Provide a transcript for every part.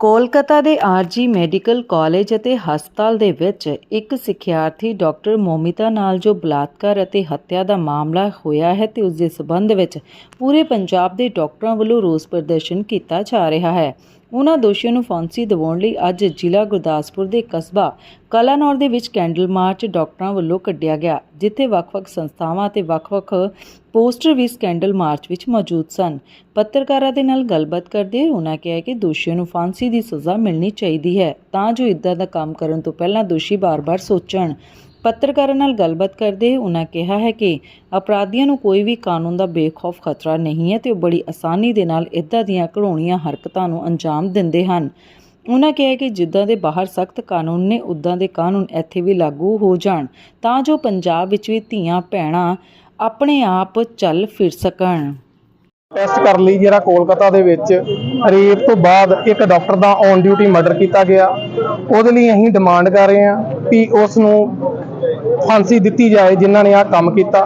ਕੋਲਕਾਤਾ ਦੇ ਆਰਜੀ medical college ਅਤੇ ਹਸਪਤਾਲ ਦੇ ਵਿੱਚ ਇੱਕ ਸਿੱਖਿਆਰਥੀ ਡਾਕਟਰ ਮੋਮਿਤਾ ਨਾਲ ਜੋ ਬਲਾਤਕਾਰ ਅਤੇ ਹੱਤਿਆ ਦਾ ਮਾਮਲਾ ਹੋਇਆ ਹੈ ਤੇ ਉਸ ਦੇ ਸਬੰਧ ਵਿੱਚ ਪੂਰੇ ਪੰਜਾਬ ਦੇ ਡਾਕਟਰਾਂ ਵੱਲੋਂ ਰੋਸ ਪ੍ਰਦਰਸ਼ਨ ਕੀਤਾ ਜਾ ਰਿਹਾ ਹੈ। ਉਹਨਾਂ ਦੋਸ਼ੀਆਂ ਨੂੰ ਫਾਂਸੀ ਦਿਵਾਉਣ ਲਈ ਅੱਜ ਜ਼ਿਲ੍ਹਾ ਗੁਰਦਾਸਪੁਰ ਦੇ ਕਸਬਾ ਕਲਾਨੌਰ ਦੇ ਵਿੱਚ ਕੈਂਡਲ ਮਾਰਚ ਡਾਕਟਰਾਂ ਵੱਲੋਂ ਕੱਢਿਆ ਗਿਆ, ਜਿੱਥੇ ਵੱਖ-ਵੱਖ ਸੰਸਥਾਵਾਂ ਅਤੇ ਵੱਖ-ਵੱਖ ਪੋਸਟਰ ਵੀ ਇਸ ਕੈਂਡਲ ਮਾਰਚ ਵਿੱਚ ਮੌਜੂਦ ਸਨ। ਪੱਤਰਕਾਰਾਂ ਦੇ ਨਾਲ ਗੱਲਬਾਤ ਕਰਦੇ ਹੋਏ ਉਹਨਾਂ ਕਿਹਾ ਕਿ ਦੋਸ਼ੀਆਂ ਨੂੰ ਫਾਂਸੀ ਦੀ ਸਜ਼ਾ ਮਿਲਣੀ ਚਾਹੀਦੀ ਹੈ, ਤਾਂ ਜੋ ਇਦਾਂ ਦਾ ਕੰਮ ਕਰਨ ਤੋਂ ਪਹਿਲਾਂ ਦੋਸ਼ੀ ਬਾਰ-ਬਾਰ ਸੋਚਣ। ਪੱਤਰਕਾਰਾਂ ਨਾਲ ਗੱਲਬਾਤ ਕਰਦੇ ਉਹਨਾਂ ਕਿਹਾ ਹੈ ਕਿ ਅਪਰਾਧੀਆਂ ਨੂੰ ਕੋਈ ਵੀ ਕਾਨੂੰਨ ਦਾ ਬੇਖੌਫ ਖਤਰਾ ਨਹੀਂ ਹੈ ਤੇ ਉਹ ਬੜੀ ਆਸਾਨੀ ਦੇ ਨਾਲ ਇਦਾਂ ਦੀਆਂ ਘੜੋਣੀਆਂ ਹਰਕਤਾਂ ਨੂੰ ਅੰਜਾਮ ਦਿੰਦੇ ਹਨ। ਉਹਨਾਂ ਕਿਹਾ ਕਿ ਜਿੱਦਾਂ ਦੇ ਬਾਹਰ ਸਖਤ ਕਾਨੂੰਨ ਨੇ ਉਦਾਂ ਦੇ ਕਾਨੂੰਨ ਇੱਥੇ ਵੀ ਲਾਗੂ ਹੋ ਜਾਣ, ਤਾਂ ਜੋ ਪੰਜਾਬ ਵਿੱਚ ਵੀ ਧੀਆਂ ਭੈਣਾਂ ਆਪਣੇ ਆਪ ਚੱਲ ਫਿਰ ਸਕਣ। ਟੈਸਟ ਕਰਨ ਲਈ ਜਿਹੜਾ ਕੋਲਕਾਤਾ ਦੇ ਵਿੱਚ ਰੇਪ ਤੋਂ ਬਾਅਦ ਇੱਕ ਡਾਕਟਰ ਦਾ ਔਨ ਡਿਊਟੀ ਮਰਡਰ ਕੀਤਾ ਗਿਆ। ਉਹਦੇ ਲਈ ਅਸੀਂ ਡਿਮਾਂਡ ਕਰ ਰਹੇ ਹਾਂ ਕਿ ਉਸ ਨੂੰ ਫਾਂਸੀ ਦਿੱਤੀ ਜਾਏ, ਜਿਨ੍ਹਾਂ ਨੇ ਆਹ ਕੰਮ ਕੀਤਾ।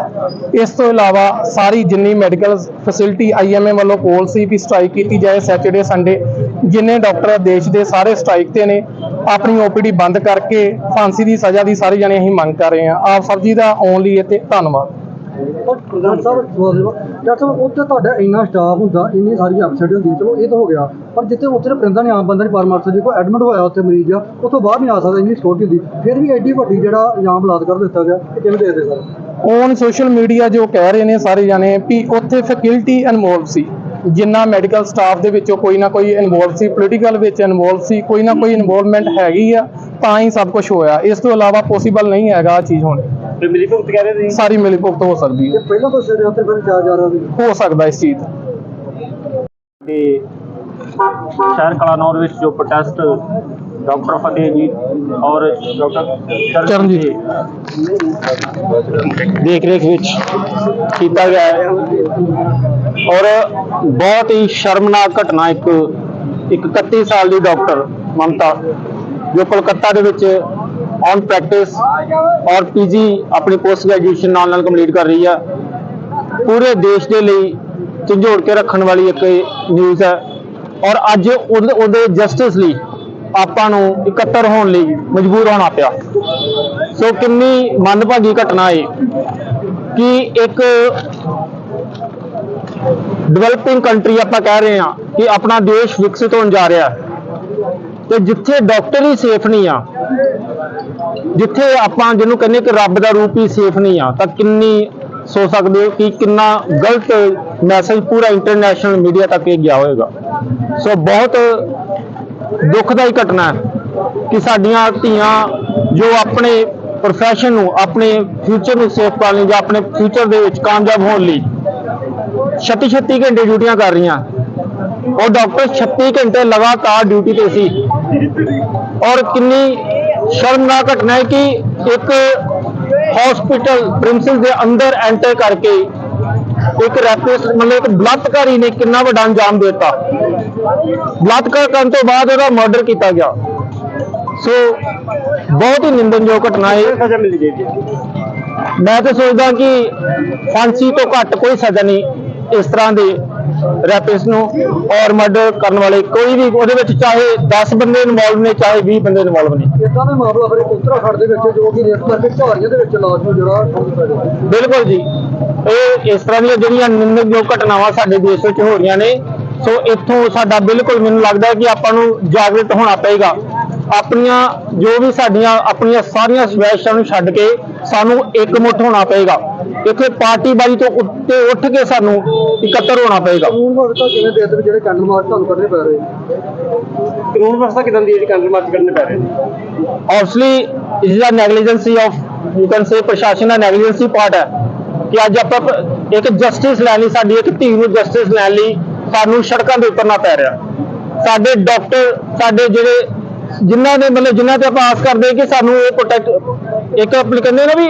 ਇਸ ਤੋਂ ਇਲਾਵਾ ਸਾਰੀ ਜਿੰਨੀ ਮੈਡੀਕਲ ਫੈਸਿਲਿਟੀ ਆਈਐਮਏ ਵੱਲੋਂ ਕੋਲ ਸੀ ਵੀ ਸਟ੍ਰਾਈਕ ਕੀਤੀ ਜਾਏ ਸੈਟਰਡੇ ਸੰਡੇ ਜਿੰਨੇ ਡਾਕਟਰ ਦੇਸ਼ ਦੇ ਸਾਰੇ ਸਟ੍ਰਾਈਕ ਤੇ ਨੇ, ਆਪਣੀ ਓਪੀਡੀ ਬੰਦ ਕਰਕੇ ਫਾਂਸੀ ਦੀ ਸਜ਼ਾ ਦੀ ਸਾਰੇ ਜਣੇ ਅਸੀਂ ਮੰਗ ਕਰ ਰਹੇ ਹਾਂ। ਆਪ ਸਭ ਜੀ ਦਾ ਆਉਣ ਲਈ ਇੱਥੇ ਧੰਨਵਾਦ। ਪ੍ਰਧਾਨ ਸਾਹਿਬ ਡਾਕਟਰ ਸਾਹਿਬ, ਉੱਥੇ ਤੁਹਾਡਾ ਇੰਨਾ ਸਟਾਫ ਹੁੰਦਾ, ਇੰਨੀ ਸਾਰੀ ਅਫਸਰ ਹੁੰਦੀ ਚਲੋ ਇਹ ਤਾਂ ਹੋ ਗਿਆ, ਪਰ ਜਿੱਥੇ ਉੱਥੇ ਨਾ ਪਰਿੰਦਾ ਨਹੀਂ ਆਮ ਬੰਦਾ ਨਹੀਂ ਪਰਮਾਰਥ ਜੀ ਕੋਈ ਐਡਮਿਟ ਹੋਇਆ ਉੱਥੇ ਮਰੀਜ਼ ਆ, ਉੱਥੋਂ ਬਾਹਰ ਨਹੀਂ ਆ ਸਕਦਾ, ਇੰਨੀ ਸਿਕਿਉਰਿਟੀ ਹੁੰਦੀ, ਫਿਰ ਵੀ ਐਡੀ ਵੱਡੀ ਜਿਹੜਾ ਇਲਜ਼ਾਮ ਬਲਾਤਕਾਰ ਦਿੱਤਾ ਗਿਆ, ਇਹ ਕਿਵੇਂ ਦੇਖਦੇ ਸਰ? ਔਨ ਸੋਸ਼ਲ ਮੀਡੀਆ ਜੋ ਕਹਿ ਰਹੇ ਨੇ ਸਾਰੇ ਜਾਣੇ ਵੀ ਉੱਥੇ ਫੈਕਲਟੀ ਇਨਵੋਲਵ ਸੀ, ਜਿੰਨਾ ਮੈਡੀਕਲ ਸਟਾਫ ਦੇ ਵਿੱਚੋਂ ਕੋਈ ਨਾ ਕੋਈ ਇਨਵੋਲਵ ਸੀ ਪੋਲੀਟੀਕਲ ਵਿੱਚ ਇਨਵੋਲਵ ਸੀ, ਕੋਈ ਨਾ ਕੋਈ ਇਨਵੋਲਵਮੈਂਟ ਹੈਗੀ ਆ, ਤਾਂ ਹੀ ਸਭ ਕੁਝ ਹੋਇਆ, ਇਸ ਤੋਂ ਇਲਾਵਾ ਪੋਸੀਬਲ ਨਹੀਂ ਹੈਗਾ ਆ ਚੀਜ਼ ਹੋਣੀ। ਤੇ ਮਿਲੀ ਭੁਗਤ ਕਹਿ ਰਹੇ ਸੀ ਸਾਰੀ ਮਿਲੀ ਭੁਗਤ ਹੋ ਸਕਦੀ ਹੈ। ਪਹਿਲਾਂ ਤੋਂ ਸਿਰੇ ਉੱਤੇ ਫਿਰ ਜਾ ਜਾ ਰਿਹਾ ਸੀ। ਹੋ ਸਕਦਾ ਇਸ ਚੀਜ਼ ਦਾ। ਤੇ ਸ਼ਹਿਰ ਕਲਾਨੌਰ ਵਿੱਚ ਜੋ ਪ੍ਰੋਟੈਸਟ ਡਾਕਟਰ ਫਤਿਹ ਜੀ ਔਰ ਡਾਕਟਰ ਚਰਨਜੀਤ। ਦੇਖ ਰੇਖ ਵਿੱਚ ਕੀਤਾ ਗਿਆ ਹੈ। ਔਰ ਬਹੁਤ ਹੀ ਸ਼ਰਮਨਾਕ ਘਟਨਾ ਇੱਕ ਇੱਕ 31 ਸਾਲ ਦੀ ਡਾਕਟਰ ਮਮਤਾ ਜੋ ਕੋਲਕਾਤਾ ਦੇ ਵਿੱਚ ਔਨ ਪ੍ਰੈਕਟਿਸ ਔਰ ਪੀਜੀ ਆਪਣੀ ਪੋਸਟ ਗ੍ਰੈਜੂਏਸ਼ਨ ਨਾਲ ਨਾਲ ਕੰਪਲੀਟ ਕਰ ਰਹੀ ਹੈ ਪੂਰੇ ਦੇਸ਼ ਦੇ ਲਈ ਝੰਜੋੜ ਕੇ ਰੱਖਣ ਵਾਲੀ ਇੱਕ ਨਿਊਜ਼ ਹੈ। ਔਰ ਅੱਜ ਉਹਦੇ ਉਹਦੇ ਜਸਟਿਸ ਲਈ ਆਪਾਂ ਨੂੰ ਇਕੱਤਰ ਹੋਣ ਲਈ ਮਜਬੂਰ ਹੋਣਾ ਪਿਆ। ਸੋ ਕਿੰਨੀ ਮੰਦਭਾਗੀ ਘਟਨਾ ਹੈ ਕਿ ਇੱਕ ਡਿਵੈਲਪਿੰਗ ਕੰਟਰੀ ਆਪਾਂ ਕਹਿ ਰਹੇ ਹਾਂ ਕਿ ਆਪਣਾ ਦੇਸ਼ ਵਿਕਸਿਤ ਹੋਣ ਜਾ ਰਿਹਾ ਹੈ। ਤੇ ਜਿੱਥੇ ਡਾਕਟਰ ਹੀ ਸੇਫ ਨਹੀਂ ਆ ਜਿੱਥੇ ਆਪਾਂ ਜਿਹਨੂੰ ਕਹਿੰਦੇ ਕਿ ਰੱਬ ਦਾ ਰੂਪ ਹੀ ਸੇਫ ਨਹੀਂ ਆ, ਤਾਂ ਕਿੰਨੀ ਸੋਚ ਸਕਦੇ ਹੋ ਕਿ ਕਿੰਨਾ ਗਲਤ ਮੈਸੇਜ ਪੂਰਾ ਇੰਟਰਨੈਸ਼ਨਲ ਮੀਡੀਆ ਤੱਕ ਇਹ ਗਿਆ ਹੋਵੇਗਾ ਸੋ ਬਹੁਤ ਦੁਖਦਾਈ ਘਟਨਾ ਹੈ ਕਿ ਸਾਡੀਆਂ ਧੀਆਂ ਜੋ ਆਪਣੇ ਪ੍ਰੋਫੈਸ਼ਨ ਨੂੰ, ਆਪਣੇ ਫਿਊਚਰ ਨੂੰ ਸੇਫ ਕਰਨ ਲਈ ਜਾਂ ਆਪਣੇ ਫਿਊਚਰ ਦੇ ਵਿੱਚ ਕਾਮਯਾਬ ਹੋਣ ਲਈ 36 36 ਘੰਟੇ ਡਿਊਟੀਆਂ ਕਰ ਰਹੀਆਂ, ਉਹ ਡਾਕਟਰ 36 ਘੰਟੇ ਲਗਾਤਾਰ ਡਿਊਟੀ ਤੇ ਸੀ। ਔਰ ਕਿੰਨੀ ਸ਼ਰਮਨਾਕ ਘਟਨਾ ਹੈ ਕਿ ਇੱਕ ਹਸਪੀਟਲ ਪ੍ਰਿੰਸਿਸ ਦੇ ਅੰਦਰ ਐਂਟਰ ਕਰਕੇ ਇੱਕ ਰੈਪਿਸ ਮਤਲਬ ਇੱਕ ਬਲਾਤਕਾਰੀ ਨੇ ਕਿੰਨਾ ਵੱਡਾ ਅੰਜਾਮ ਦਿੱਤਾ। ਬਲਾਤਕਾਰ ਕਰਨ ਤੋਂ ਬਾਅਦ ਉਹਦਾ ਮਰਡਰ ਕੀਤਾ ਗਿਆ। ਸੋ ਬਹੁਤ ਹੀ ਨਿੰਦਨਯੋਗ ਘਟਨਾ ਹੈ। ਮੈਂ ਤਾਂ ਸੋਚਦਾ ਕਿ ਫਾਂਸੀ ਤੋਂ ਘੱਟ ਕੋਈ ਸਜ਼ਾ ਨਹੀਂ ਇਸ ਤਰ੍ਹਾਂ ਦੇ ਰੈਪਿਸ ਨੂੰ ਔਰ ਮਰਡਰ ਕਰਨ ਵਾਲੇ ਕੋਈ ਵੀ ਉਹਦੇ ਵਿੱਚ ਚਾਹੇ 10 ਬੰਦੇ ਇਨਵੋਲਵ ਨੇ ਚਾਹੇ 20 ਬੰਦੇ ਇਨਵੋਲਵ ਨੇ। ਇਦਾਂ ਦਾ ਮਾਮਲਾ ਫਿਰ ਉੱਤਰਾਖੰਡ ਦੇ ਵਿੱਚ ਜੋ ਕਿ ਰੇਪ ਕਰਕੇ ਝਾੜੀਆਂ ਦੇ ਵਿੱਚ ਲਾਸ਼ ਨੂੰ ਜਿਹੜਾ ਠੋਕ ਦਿੱਤਾ ਗਿਆ। ਬਿਲਕੁਲ ਜੀ। ਇਹ ਇਸ ਤਰ੍ਹਾਂ ਦੀਆਂ ਜਿਹੜੀਆਂ ਨਿੰਦਣਯੋਗ ਘਟਨਾਵਾਂ ਸਾਡੇ ਦੇਸ਼ ਵਿੱਚ ਹੋ ਰਹੀਆਂ ਨੇ ਸੋ ਇੱਥੋਂ ਸਾਡਾ ਬਿਲਕੁਲ ਮੈਨੂੰ ਲੱਗਦਾ ਕਿ ਆਪਾਂ ਨੂੰ ਜਾਗਰੂਕ ਹੋਣਾ ਪਏਗਾ। ਆਪਣੀਆਂ ਜੋ ਵੀ ਸਾਡੀਆਂ ਆਪਣੀਆਂ ਸਾਰੀਆਂ ਸਵੈਸ਼ਾਂ ਨੂੰ ਛੱਡ ਕੇ ਸਾਨੂੰ ਇਕਮੁੱਠ ਹੋਣਾ ਪਏਗਾ। ਇੱਥੇ ਪਾਰਟੀਬਾਜ਼ੀ ਤੋਂ ਉੱਤੇ ਉੱਠ ਕੇ ਸਾਨੂੰ ਇਕੱਤਰ ਹੋਣਾ ਪਏਗਾ। ਕਾਨੂੰਨ ਵਿਵਸਥਾ ਕਿਵੇਂ ਦੇਖਦੇ ਵੀ ਜਿਹੜੇ ਕੈਂਡਲ ਮਾਰਚ ਤੁਹਾਨੂੰ ਕੱਢਣੇ ਪੈ ਰਹੇ? ਕਾਨੂੰਨ ਵਿਵਸਥਾ ਕਿਦਾਂ ਦੀ ਜਿਹੜੀ ਕੈਂਡਲ ਮਾਰਚ ਕੱਢਣੇ ਪੈ ਰਹੇ? Obviously ਇਸ ਦਾ negligence of you can say ਪ੍ਰਸ਼ਾਸਨ ਦਾ ਨੈਗਲੀਜੈਂਸੀ ਪਾਰਟ ਹੈ ਕਿ ਅੱਜ ਆਪਾਂ ਇੱਕ ਜਸਟਿਸ ਲੈਣ ਲਈ ਸਾਡੀ ਇੱਕ ਧੀ ਨੂੰ ਜਸਟਿਸ ਲੈਣ ਲਈ ਸਾਨੂੰ ਸੜਕਾਂ ਤੇ ਉਤਰਨਾ ਪੈ ਰਿਹਾ। ਸਾਡੇ ਡਾਕਟਰ ਸਾਡੇ ਜਿਹੜੇ ਜਿਨ੍ਹਾਂ ਦੇ ਮਤਲਬ ਜਿਨ੍ਹਾਂ ਤੇ ਆਪਾਂ ਆਸ ਕਰਦੇ ਹਾਂ ਕਿ ਸਾਨੂੰ ਇਹ ਪ੍ਰੋਟੈਕਟ ਇੱਕ ਆਪਣੇ ਕਹਿੰਦੇ ਨਾ ਵੀ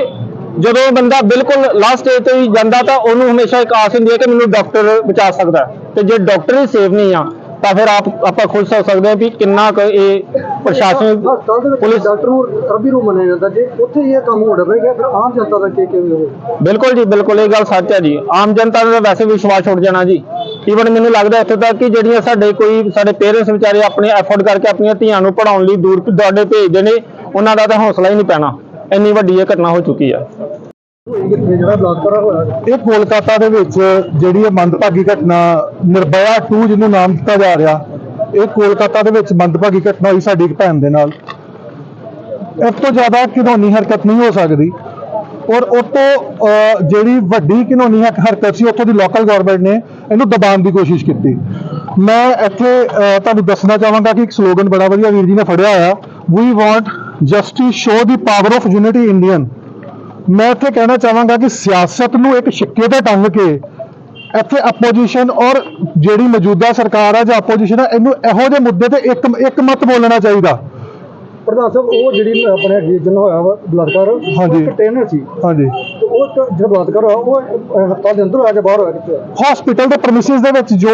ਜਦੋਂ ਬੰਦਾ ਬਿਲਕੁਲ ਲਾਸਟ ਸਟੇਜ ਤੇ ਹੀ ਜਾਂਦਾ ਤਾਂ ਉਹਨੂੰ ਹਮੇਸ਼ਾ ਇੱਕ ਆਸ ਹੁੰਦੀ ਹੈ ਕਿ ਮੈਨੂੰ ਡਾਕਟਰ ਬਚਾ ਸਕਦਾ ਹੈ। ਤੇ ਜੇ ਡਾਕਟਰ ਹੀ ਸੇਫ ਨਹੀਂ ਆ ਤਾਂ ਫਿਰ ਆਪ ਆਪਾਂ ਖੁਦ ਸੋਚ ਸਕਦੇ ਹਾਂ ਵੀ ਕਿੰਨਾ ਕੁ ਇਹ ਪ੍ਰਸ਼ਾਸਨ ਪੁਲਿਸ ਡਾਕਟਰ ਨੂੰ ਰੱਬੀ ਰੂਪ ਮੰਨਿਆ ਜਾਂਦਾ। ਜੇ ਉੱਥੇ ਹੀ ਇਹ ਕੰਮ ਹੋ ਰਿਹਾ ਫਿਰ ਆਮ ਜਨਤਾ ਦਾ ਕੀ ਕਿਵੇਂ ਹੋ ਬਿਲਕੁਲ ਜੀ ਬਿਲਕੁਲ ਇਹ ਗੱਲ ਸੱਚ ਹੈ ਜੀ। ਆਮ ਜਨਤਾ ਦਾ ਵੈਸੇ ਵੀ ਵਿਸ਼ਵਾਸ ਉੱਠ ਜਾਣਾ ਜੀ। ਈਵਨ ਮੈਨੂੰ ਲੱਗਦਾ ਇੱਥੇ ਤੱਕ ਕਿ ਜਿਹੜੀਆਂ ਸਾਡੇ ਕੋਈ ਸਾਡੇ ਪੇਰੈਂਟਸ ਵਿਚਾਰੇ ਆਪਣੇ ਐਫੋਰਡ ਕਰਕੇ ਆਪਣੀਆਂ ਧੀਆਂ ਨੂੰ ਪੜਾਉਣ ਲਈ ਦੂਰ ਦੁਆਡੇ ਭੇਜਦੇ ਨੇ, ਉਹਨਾਂ ਦਾ ਤਾਂ ਹੌਸਲਾ ਹੀ ਨਹੀਂ ਪੈਣਾ। ਇੰਨੀ ਵੱਡੀ ਇਹ ਘਟਨਾ ਹੋ ਚੁੱਕੀ ਆ। ਇਹ ਕੋਲਕਾਤਾ ਦੇ ਵਿੱਚ ਜਿਹੜੀ ਇਹ ਮੰਦਭਾਗੀ ਘਟਨਾ, ਨਿਰਭਇਆ 2 ਜਿਹਨੂੰ ਨਾਮ ਦਿੱਤਾ ਜਾ ਰਿਹਾ, ਇਹ ਕੋਲਕਾਤਾ ਦੇ ਵਿੱਚ ਮੰਦਭਾਗੀ ਘਟਨਾ ਹੋਈ ਸਾਡੀ ਇੱਕ ਭੈਣ ਦੇ ਨਾਲ। ਇਸ ਤੋਂ ਜ਼ਿਆਦਾ ਘਿਨੌਣੀ ਹਰਕਤ ਨਹੀਂ ਹੋ ਸਕਦੀ। ਔਰ ਉਹ ਜਿਹੜੀ ਵੱਡੀ ਘਿਨੌਣੀ ਹਰਕਤ ਸੀ, ਉੱਥੋਂ ਦੀ ਲੋਕਲ ਗਵਰਨਮੈਂਟ ਨੇ ਇਹਨੂੰ ਦਬਾਉਣ ਦੀ ਕੋਸ਼ਿਸ਼ ਕੀਤੀ। ਮੈਂ ਇੱਥੇ ਤੁਹਾਨੂੰ ਦੱਸਣਾ ਚਾਹਾਂਗਾ ਕਿ ਇੱਕ ਸਲੋਗਨ ਬੜਾ ਵਧੀਆ ਵੀਰ ਜੀ ਨੇ ਫੜਿਆ ਹੋਇਆ we want justice show the power of unity Indian ਮੈਂ ਇੱਥੇ ਕਹਿਣਾ ਚਾਹਾਂਗਾ ਕਿ ਸਿਆਸਤ ਨੂੰ ਇੱਕ ਛਿੱਕੇ ਤੇ ਟੰਗ ਕੇ ਇੱਥੇ ਆਪੋਜੀਸ਼ਨ ਔਰ ਜਿਹੜੀ ਮੌਜੂਦਾ ਸਰਕਾਰ ਹੈ ਜਾਂ ਆਪੋਜੀਸ਼ਨ ਹੈ ਇਹਨੂੰ ਇਹੋ ਜਿਹੇ ਮੁੱਦੇ ਤੇ ਇੱਕ ਇੱਕ ਮਤ ਬੋਲਣਾ ਚਾਹੀਦਾ। ਪ੍ਰਧਾਨ ਸਾਹਿਬ ਉਹ ਜਿਹੜੀ ਆਪਣੇ ਜਿਹਨਾਂ ਹੋਇਆ ਵਾ ਬਲਾਤਕਾਰ ਹਾਂਜੀ। ਇੱਕ ਟ੍ਰੇਨਰ ਸੀ। ਹਾਂਜੀ। ਤੇ ਉਹ ਇੱਕ ਜਿਹੜਾ ਬਲਾਤਕਾਰ ਹੋਇਆ ਉਹ ਹਸਪਤਾਲ ਦੇ ਅੰਦਰ ਹੋਇਆ ਜਾਂ ਬਾਹਰ ਹੋਇਆ ਕਿੱਥੇ? ਹੋਇਆ? ਹਸਪੀਟਲ ਦੇ ਪ੍ਰੈਮਿਸਿਸ ਦੇ ਵਿੱਚ ਜੋ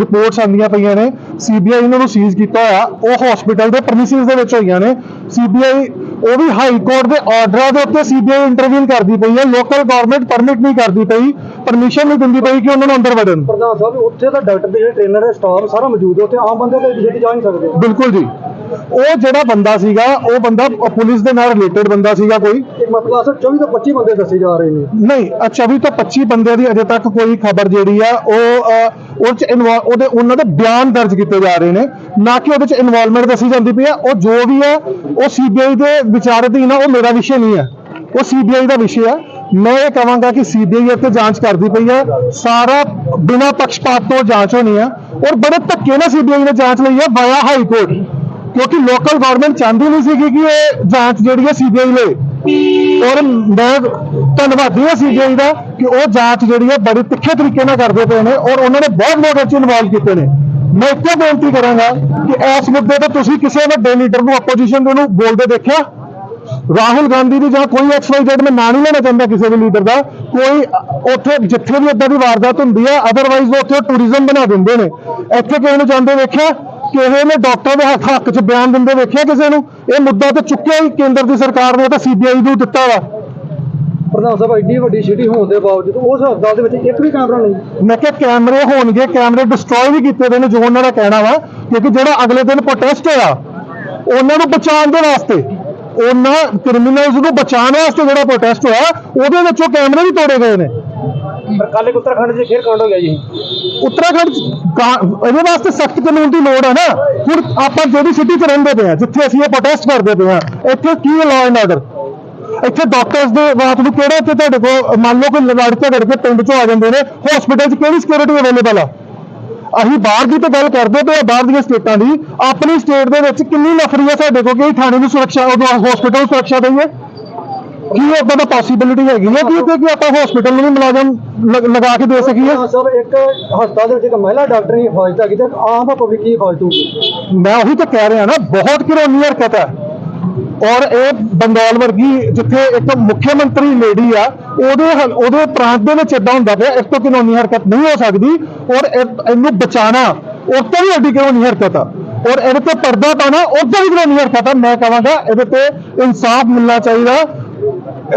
ਰਿਪੋਰਟਸ ਆਉਂਦੀਆਂ ਪਈਆਂ ਨੇ ਸੀਬੀਆਈ ਇਹਨਾਂ ਨੂੰ ਸੀਜ਼ ਕੀਤਾ ਹੋਇਆ ਉਹ ਹਸਪੀਟਲ ਦੇ ਪ੍ਰੈਮਿਸਿਸ ਦੇ ਵਿੱਚ ਹੋਈਆਂ ਨੇ। ਸੀਬੀਆਈ ਉਹ ਵੀ ਹਾਈ ਕੋਰਟ ਦੇ ਆਰਡਰਾਂ ਦੇ ਉੱਤੇ ਸੀਬੀਆਈ ਇੰਟਰਵਿਊ ਕਰਦੀ ਪਈ ਹੈ ਲੋਕਲ ਗਵਰਨਮੈਂਟ ਪਰਮਿਟ ਨਹੀਂ ਕਰਦੀ ਪਈ ਪਰਮਿਸ਼ਨ ਨਹੀਂ ਦਿੰਦੀ ਪਈ ਕਿ ਉਹਨਾਂ ਨੂੰ ਅੰਦਰ ਵੜਨ। ਪ੍ਰਧਾਨ ਸਾਹਿਬ ਉੱਥੇ ਤਾਂ ਡਾਕਟਰ ਦੇ ਜਿਹੜੇ ਟ੍ਰੇਨਰ ਹੈ ਸਟਾਫ ਸਾਰਾ ਮੌਜੂਦ ਹੈ ਉੱਥੇ ਆਮ ਬੰਦੇ ਤਾਂ ਵਿਜ਼ਿਟ ਜਾ ਨਹੀਂ ਸਕਦੇ। ਬਿਲਕੁਲ ਜੀ। ਉਹ ਜਿਹੜਾ ਬੰਦਾ ਸੀਗਾ ਉਹ ਬੰਦਾ ਪੁਲਿਸ ਦੇ ਨਾਲ ਰਿਲੇਟਡ ਬੰਦਾ ਸੀਗਾ ਕੋਈ। ਮਤਲਬ ਅਸਲ 24 ਤੋਂ 25 ਬੰਦੇ ਦੱਸੇ ਜਾ ਰਹੇ ਨੇ। ਨਹੀਂ ਅੱਛਾ ਵੀ ਤੋਂ 25 ਬੰਦੇ ਦੀ ਅਜੇ ਤੱਕ ਕੋਈ ਖਬਰ ਜਿਹੜੀ ਆ ਉਹ ਚ ਉਹਦੇ ਉਹਨਾਂ ਦੇ ਬਿਆਨ ਦਰਜ ਕੀਤੇ ਜਾ ਰਹੇ ਨੇ। ਨਾ ਕਿ ਉਹਦੇ ਚ ਇਨਵੋਲਵਮੈਂਟ ਦੱਸੀ ਜਾਂਦੀ ਪਈ ਆ ਉਹ ਜੋ ਵੀ ਆ ਉਹ ਸੀਬੀਆਈ ਦੇ ਵਿਚਾਰਧੀਨ ਆ ਉਹ ਮੇਰਾ ਵਿਸ਼ੇ ਨਹੀਂ ਆ। ਉਹ ਸੀਬੀਆਈ ਦਾ ਵਿਸ਼ੇ ਆ। ਮੈਂ ਇਹ ਕਹਾਂਗਾ ਕਿ ਸੀਬੀਆਈ ਇੱਥੇ ਜਾਂਚ ਕਰਦੀ ਪਈ ਆ। ਸਾਰਾ ਬਿਨਾਂ ਪੱਖਪਾਤ ਤੋਂ ਜਾਂਚ ਹੋਣੀ ਆ। ਔਰ ਬੜੇ ਧੱਕੇ ਨਾਲ ਸੀਬੀਆਈ ਨੇ ਜਾਂਚ ਲਈ ਆ ਵਾਇਆ ਹਾਈ ਕੋਰਟ ਕਿਉਂਕਿ ਲੋਕਲ ਗਵਰਨਮੈਂਟ ਚਾਹੁੰਦੀ ਨਹੀਂ ਸੀਗੀ ਕਿ ਇਹ ਜਾਂਚ ਜਿਹੜੀ ਹੈ ਸੀਬੀਆਈ ਲਏ। ਔਰ ਮੈਂ ਧੰਨਵਾਦੀ ਹਾਂ ਸੀਬੀਆਈ ਦਾ ਕਿ ਉਹ ਜਾਂਚ ਜਿਹੜੀ ਹੈ ਬੜੀ ਤਿੱਖੇ ਤਰੀਕੇ ਨਾਲ ਕਰਦੇ ਪਏ ਨੇ ਔਰ ਉਹਨਾਂ ਨੇ ਬਹੁਤ ਲੋਕ ਇਹ 'ਚ ਇਨਵੋਲਵ ਕੀਤੇ ਨੇ। ਮੈਂ ਇੱਕੋ ਬੇਨਤੀ ਕਰਾਂਗਾ ਕਿ ਇਸ ਮੁੱਦੇ ਤੇ ਤੁਸੀਂ ਕਿਸੇ ਵੱਡੇ ਲੀਡਰ ਨੂੰ ਆਪੋਜੀਸ਼ਨ ਦੇ ਨੂੰ ਬੋਲਦੇ ਦੇਖਿਆ? ਰਾਹੁਲ ਗਾਂਧੀ ਦੀ ਜਾਂ ਕੋਈ ਐਕਸਵਾਈ ਜ਼ੈਡ ਮੈਂ ਨਾਂ ਨਹੀਂ ਲੈਣਾ ਚਾਹੁੰਦਾ ਕਿਸੇ ਵੀ ਲੀਡਰ ਦਾ। ਕੋਈ ਉੱਥੇ ਜਿੱਥੇ ਵੀ ਇਦਾਂ ਦੀ ਵਾਰਦਾਤ ਹੁੰਦੀ ਹੈ ਅਦਰਵਾਈਜ਼ ਉੱਥੇ ਟੂਰਿਜ਼ਮ ਬਣਾ ਦਿੰਦੇ ਨੇ। ਇੱਥੇ ਕਿਸੇ ਨੂੰ ਜਾਂਦੇ ਵੇਖਿਆ ਕਿਸੇ ਨੇ ਡਾਕਟਰ ਦੇ ਹੱਕ ਹੱਕ 'ਚ ਬਿਆਨ ਦਿੰਦੇ ਵੇਖਿਆ ਕਿਸੇ ਨੂੰ? ਇਹ ਮੁੱਦਾ ਤੇ ਚੁੱਕਿਆ ਹੀ ਕੇਂਦਰ ਦੀ ਸਰਕਾਰ ਨੇ ਤੇ ਸੀਬੀਆਈ ਨੂੰ ਦਿੱਤਾ ਵਾ। ਪ੍ਰਧਾਨ ਸਾਹਿਬ ਐਡੀ ਵੱਡੀ ਸਿਟੀ ਹੋਣ ਦੇ ਬਾਵਜੂਦ ਉਸ ਹਸਪਤਾਲ ਦੇ ਵਿੱਚ ਇੱਕ ਵੀ ਕੈਮਰਾ ਨਹੀਂ। ਮੈਂ ਕਿਹਾ ਕੈਮਰੇ ਹੋਣਗੇ ਕੈਮਰੇ ਡਿਸਟਰੋਏ ਵੀ ਕੀਤੇ ਦੇ ਨੇ ਜੋ ਉਹਨਾਂ ਦਾ ਕਹਿਣਾ ਵਾ ਕਿਉਂਕਿ ਜਿਹੜਾ ਅਗਲੇ ਦਿਨ ਪ੍ਰੋਟੈਸਟ ਹੋਇਆ ਉਹਨਾਂ ਨੂੰ ਬਚਾਉਣ ਦੇ ਵਾਸਤੇ ਉਹਨਾਂ ਕ੍ਰਿਮੀਨਲਸ ਨੂੰ ਬਚਾਉਣ ਵਾਸਤੇ ਜਿਹੜਾ ਪ੍ਰੋਟੈਸਟ ਹੋਇਆ ਉਹਦੇ ਵਿੱਚੋਂ ਕੈਮਰੇ ਵੀ ਤੋੜੇ ਗਏ ਨੇ। ਪਰ ਕੱਲ ਇੱਕ ਉੱਤਰਾਖੰਡ 'ਚ ਫੇਰ ਕਾਂਡ ਹੋ ਗਿਆ ਜੀ। ਉੱਤਰਾਖੰਡ 'ਚ ਕਾ- ਇਹਦੇ ਵਾਸਤੇ ਸਖਤ ਕਾਨੂੰਨ ਦੀ ਲੋੜ ਹੈ ਨਾ। ਹੁਣ ਆਪਾਂ ਜਿਹੜੀ ਸਿਟੀ 'ਚ ਰਹਿੰਦੇ ਪਏ ਆ, ਜਿੱਥੇ ਅਸੀਂ ਇਹ ਪ੍ਰੋਟੈਸਟ ਕਰਦੇ ਪਏ ਆ, ਇੱਥੇ ਕੀ ਲਾਅ ਐਂਡ ਆਰਡਰ ਇੱਥੇ ਡਾਕਟਰਸ ਦੇ ਰਾਤ ਨੂੰ ਕਿਹੜੇ ਇੱਥੇ ਤੁਹਾਡੇ ਕੋਲ, ਮੰਨ ਲਓ ਕੋਈ ਲੜਕੇ ਝਗੜ ਪਿੰਡ 'ਚੋਂ ਆ ਜਾਂਦੇ ਨੇ ਹਸਪੀਟਲ 'ਚ ਕਿਹੜੀ ਸਿਕਿਉਰਿਟੀ ਅਵੇਲੇਬਲ ਆ? ਅਸੀਂ ਬਾਹਰ ਦੀ ਤਾਂ ਗੱਲ ਕਰਦੇ ਪਏ ਆ, ਬਾਹਰ ਦੀਆਂ ਸਟੇਟਾਂ ਦੀ। ਆਪਣੀ ਸਟੇਟ ਦੇ ਵਿੱਚ ਕਿੰਨੀ ਨਫਰੀ ਹੈ ਸਾਡੇ ਕੋਲ ਕਿ ਅਸੀਂ ਥਾਣੇ ਨੂੰ ਸੁਰੱਖਿਆ ਉਦੋਂ ਹਸਪੀਟਲ ਨੂੰ ਸੁਰੱਖਿਆ ਦਈਏ? ਕੀ ਏਦਾਂ ਦਾ ਪੋਸੀਬਿਲਿਟੀ ਹੈਗੀ ਹੈ ਕਿ ਕਿ ਆਪਾਂ ਹਸਪੀਟਲ ਨੂੰ ਵੀ ਮੁਲਾਜ਼ਮ ਲਗਾ ਕੇ ਦੇ ਸਕੀਏ? ਸਾਹਿਬ ਇੱਕ ਹਸਪਤਾਲ ਦੇ ਵਿੱਚ ਇੱਕ ਮਹਿਲਾ ਡਾਕਟਰ ਹੀ ਹਿਫਾਜ਼ਤ ਹੈਗੀ ਤੇ ਇੱਕ ਆਮ ਪਬਲਿਕ ਕੀ ਹੋਊਗੀ ਮੈਂ ਉਹੀ ਤਾਂ ਕਹਿ ਰਿਹਾ ਨਾ ਬਹੁਤ ਘਿਰੌਣੀ ਹਰਕਤ ਹੈ। ਔਰ ਇਹ ਬੰਗਾਲ ਵਰਗੀ ਜਿੱਥੇ ਇੱਕ ਮੁੱਖ ਮੰਤਰੀ ਲੇਡੀ ਆ ਉਹਦੇ ਹਲ- ਉਹਦੇ ਪ੍ਰਾਂਤ ਦੇ ਵਿੱਚ ਇਦਾਂ ਹੁੰਦਾ ਪਿਆ ਇਸ ਤੋਂ ਘਿਰੌਣੀ ਹਰਕਤ ਨਹੀਂ ਹੋ ਸਕਦੀ ਔਰ ਇਹ- ਇਹਨੂੰ ਬਚਾਣਾ ਉਸ ਤੋਂ ਵੀ ਵੱਡੀ ਘਿਰੌਣੀ ਹਰਕਤ ਆ। ਔਰ ਇਹਦੇ ਤੇ ਪਰਦਾ ਪਾਣਾ ਉਹ ਤੋਂ ਵੀ ਘਿਰੌਣੀ ਹਰਕਤ ਆ। ਮੈਂ ਕਹਾਂਗਾ ਇਹਦੇ ਤੇ ਇਨਸਾਫ ਮਿਲਣਾ ਚਾਹੀਦਾ।